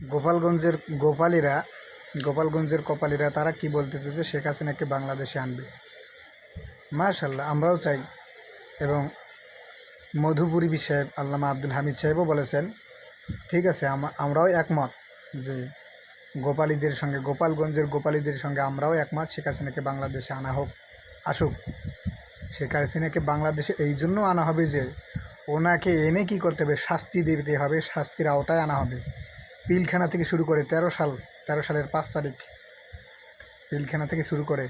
গোপালগঞ্জের গোপালীরা, গোপালগঞ্জের কপালীরা তারা কি বলতেছে যে শেখ হাসিনাকে বাংলাদেশে আনবে? মাশাল্লাহ আমরাও চাই। এবং মধুপুরী সাহেব, আল্লামা আব্দুল হামিদ সাহেবও বলেছেন, ঠিক আছে আমরাও একমত যে গোপালীদের সঙ্গে, গোপালগঞ্জের গোপালীদের সঙ্গে আমরাও একমত শেখ হাসিনাকে বাংলাদেশে আনা হোক, আসুক। শেখ হাসিনাকে বাংলাদেশে এই জন্য আনা হবে যে ওনাকে এনে কি করতে হবে? শাস্তি দিতে হবে, শাস্তির আওতায় আনা হবে। পিলখানা থেকে শুরু করে তেরো সাল, তেরো সালের পাঁচ তারিখ পিলখানা থেকে শুরু করে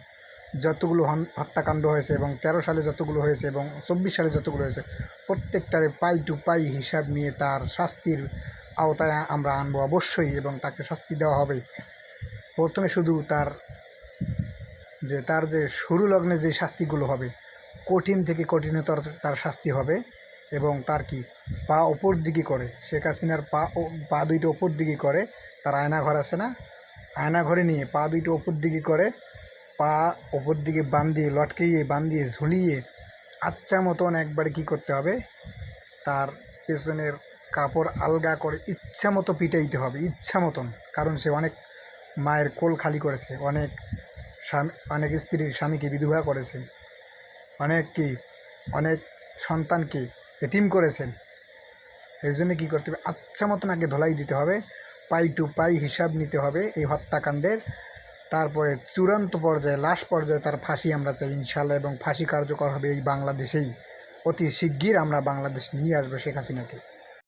যতগুলো হত্যাকাণ্ড হয়েছে এবং তেরো সালে যতগুলো হয়েছে এবং চব্বিশ সালে যতগুলো হয়েছে, প্রত্যেকটারে পাই টু পাই হিসাব নিয়ে তার শাস্তির আওতায় আমরা আনব অবশ্যই এবং তাকে শাস্তি দেওয়া হবে। প্রথমে শুধু তার যে তার যে শুরু লগ্নে যে শাস্তিগুলো হবে, কঠিন থেকে কঠিনতর তার শাস্তি হবে। এবং তার কি? পা ওপর দিকে করে। শেখ হাসিনার পা পা দুইটা ওপর দিকে করে। তার আয়না ঘর আছে না? আয়না ঘরে নিয়ে পা দুইটা ওপর দিকে করে, পা ওপর দিকে বান্ধিয়ে লটকেইয়ে বান্ধিয়ে ঝুলিয়ে আচ্ছা মতন একবারে কি করতে হবে? তার পেছনের কাপড় আলগা করে ইচ্ছা মতো পিটাইতে হবে, ইচ্ছা মতন। কারণ সে অনেক মায়ের কোল খালি করেছে, অনেক স্বামী, অনেক স্ত্রীর স্বামীকে বিধবা করেছে। অনেক কি? অনেক সন্তানকে এতিম করেছেন। এই জন্য কী করতে হবে? আচ্ছা মতন আগে ধোলাই দিতে হবে। পাই টু পাই হিসাব নিতে হবে এই হত্যাকাণ্ডের। তারপরে চূড়ান্ত পর্যায়ে লাশ পর্যায়ে তার ফাঁসি আমরা চাই ইনশাল্লাহ এবং ফাঁসি কার্যকর হবে এই বাংলাদেশেই। অতি শিগগির আমরা বাংলাদেশ নিয়ে আসব শেখ হাসিনাকে।